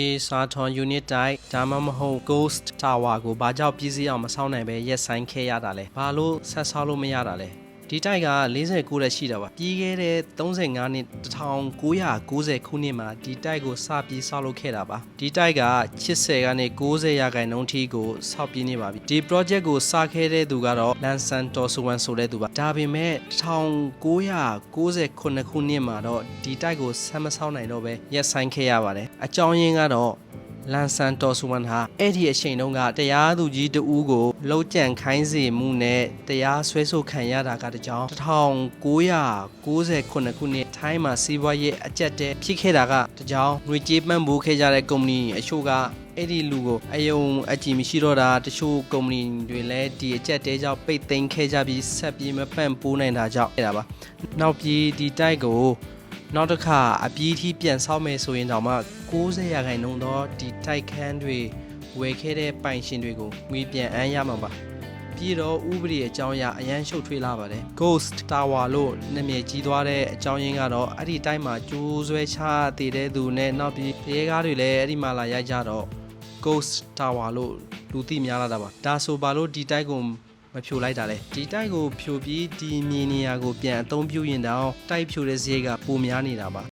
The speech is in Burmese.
ဒီစာထွန် unit တိုက်ဒါမှမဟုတ် ghost tower ကိုဘာကြောင့်ပြည်စည်းအောင်မဆောက်နိုင်ပဲရက်ဆိုင်ခဲ့ရတာလဲဘာလို့ဆက်ဆောက်လို့မရတာလဲ ဒီတိုက်က49ရက်ရှိတာပါပြီးခဲ့တဲ့35နှစ်1990ခုနှစ်မှာဒီတိုက်ကိုစပြီးဆောက်လုပ်ခဲ့တာပါဒီတိုက်က80ကနေ90ရာခိုင်နှုန်းထိကိုဆောက်ပြီးနေပါပြီဒီ project ကိုစခဲ့တဲ့သူကတော့လန်ဆန်တော်ဆူဝန်ဆိုတဲ့သူပါဒါပေမဲ့1998ခုနှစ်မှာတော့ဒီတိုက်ကိုဆက်မဆောက်နိုင်တော့ပဲရက်ဆိုင်ခဲ့ရပါတယ်အကြောင်းရင်းကတော့ လန်ဆန်တော်ဆူဝန်ဟာအဲ့ဒီအချိန်တုန်းကတရားသူကြီးတဦးကိုလှုပ်ကြံခိုင်းစေမှုနဲ့တရားစွဲဆိုခံရတာကတကြောင်1998ခုနှစ်ထိုင်းမှာစီးပွားရေးအကျက်တဲဖြစ်ခဲ့တာကတကြောင်ငွေကြေးပံ့ပိုးခဲ့ကြတဲ့ကုမ္ပဏီအချို့ကအဲ့ဒီလူကိုအယုံအကြည့်မရှိတော့တာတချို့ကုမ္ပဏီတွေလည်းဒီအကျက်တဲကြောင့်ပိတ်သိမ်းခဲ့ကြပြီးဆက်ပြီးမပံ့ပိုးနိုင်တာကြောင့်အဲ့ဒါပါနောက်ပြီးဒီတိုက်ကို နောက်တစ်ခါအပြီးထိပြန်ဆောက်မယ်ဆိုရင်တော့မှ90ရာခိုင်နှုန်းသောဒီတိုက်ခန်းတွေဝယ်ခဲ့တဲ့ပိုင်ရှင်တွေကိုငွေပြန်အမ်းရမှာပါပြီးတော့ဥပဒေအကြောင်းအရအရန်ရှုပ်ထွေးလာပါတယ် Ghost Tower လို့နာမည်ကြီးသွားတဲ့အကြောင်းရင်းကတော့အဲ့ဒီတိုင်းမှာကျိုးဆွဲချတည်တဲ့သူနဲ့နောက်ပြီးရဲကားတွေလည်းအဲ့ဒီမှာလာရိုက်ကြတော့ Ghost Tower လို့လူသိများလာတာပါဒါဆိုဘာလို့ဒီတိုက်ကို မဖြိုလိုက်တာလဲဒီတိုက်ကိုဖြိုပြီးဒီမြေနေရာကိုပြန်အသုံးပြုရင်တော့တိုက်ဖြိုတဲ့ဈေးကပိုများနေတာပါ